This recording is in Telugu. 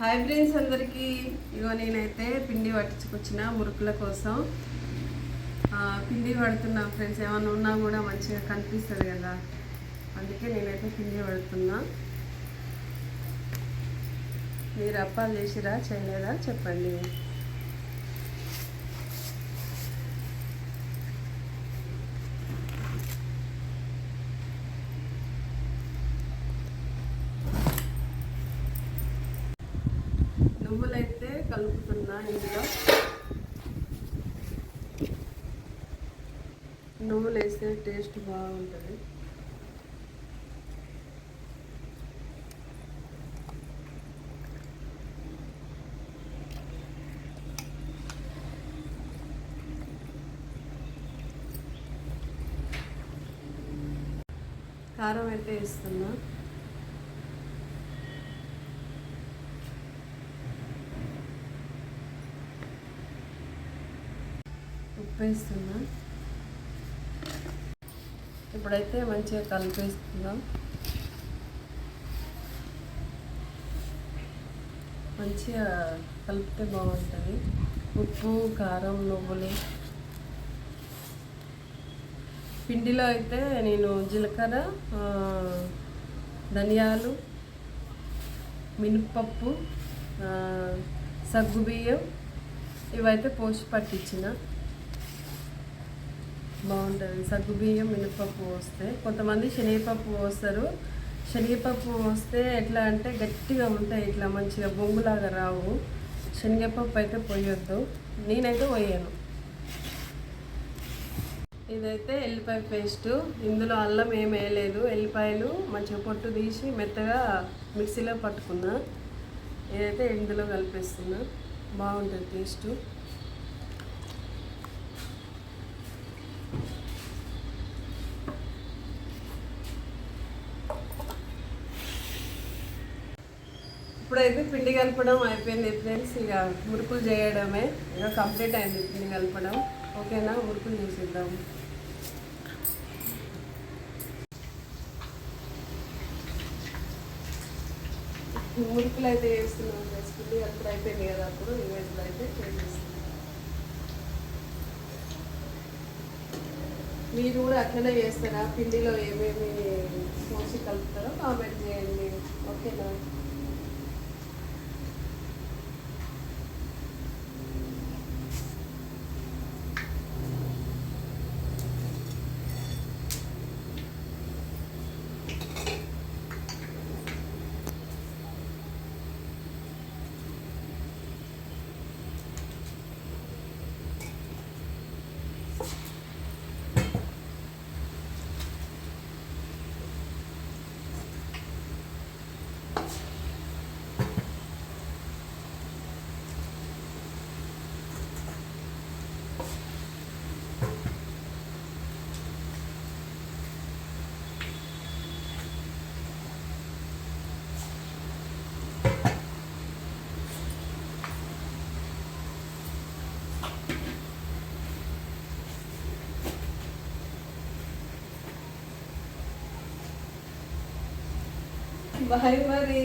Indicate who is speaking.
Speaker 1: హాయ్ ఫ్రెండ్స్ అందరికీ. ఇగో నేనైతే పిండి పట్టించుకొచ్చిన మురుకుల కోసం. పిండి పడుతున్నా ఫ్రెండ్స్. ఏమన్నా ఉన్నా కూడా మంచిగా కనిపిస్తుంది కదా. అందుకే నేనైతే పిండి పడుతున్నా. మీరు అప్పాలు చేసిరా చేయలేదా? చెప్పండి. కలుపుతున్నా ఇందులో. నువ్వులు వేస్తే టేస్ట్ బాగుంటుంది. కారం అయితే వేస్తున్నా. ఉప్పు ఇప్పుడైతే మంచిగా కలిపేస్తున్నాం. మంచిగా కలిపితే బాగుంటుంది. ఉప్పు కారం నువ్వులు. పిండిలో అయితే నేను జీలకర్ర ధనియాలు మినపప్పు సగ్గు సగ్గుబియ్యం ఇవైతే పోసి పట్టించిన. బాగుంటుంది. సగ్గుబియ్యం మినపప్పు పోస్తే. కొంతమంది శనగపప్పు పోస్తారు. శనగపప్పు పోస్తే ఎట్లా అంటే గట్టిగా ఉంటాయి. ఇట్లా మంచిగా బొంగులాగా రావు. శనగపప్పు అయితే పోయొద్దు. నేనైతే పోయాను. ఇదైతే ఎల్లిపాయ పేస్ట్. ఇందులో అల్లం ఏం వేయలేదు. ఎల్లిపాయలు మంచిగా పొట్టు తీసి మెత్తగా మిక్సీలో పట్టుకున్నా. ఇదైతే ఇందులో కలిపేస్తున్నా. బాగుంటుంది టేస్ట్. ఇప్పుడైతే పిండి కలపడం అయిపోయింది ఫ్రెండ్స్. ఇక మురుకులు చేయడమే. ఇక కంప్లీట్ అయింది పిండి కలపడం. ఓకేనా? మురుకులు చూసిద్దాం. మురుకులు అయితే వేస్తున్నాం ఫ్రెండ్స్. పిండి కలపడం అయిపోయింది కదా అప్పుడు. ఇవేంట్లో అయితే చేస్తున్నాం మీరు కూడా అట్లనే చేస్తారా? పిండిలో ఏమేమి మోసి కలుపుతారో కామెంట్ చేయండి. ఓకేనా? బాయ్ మరి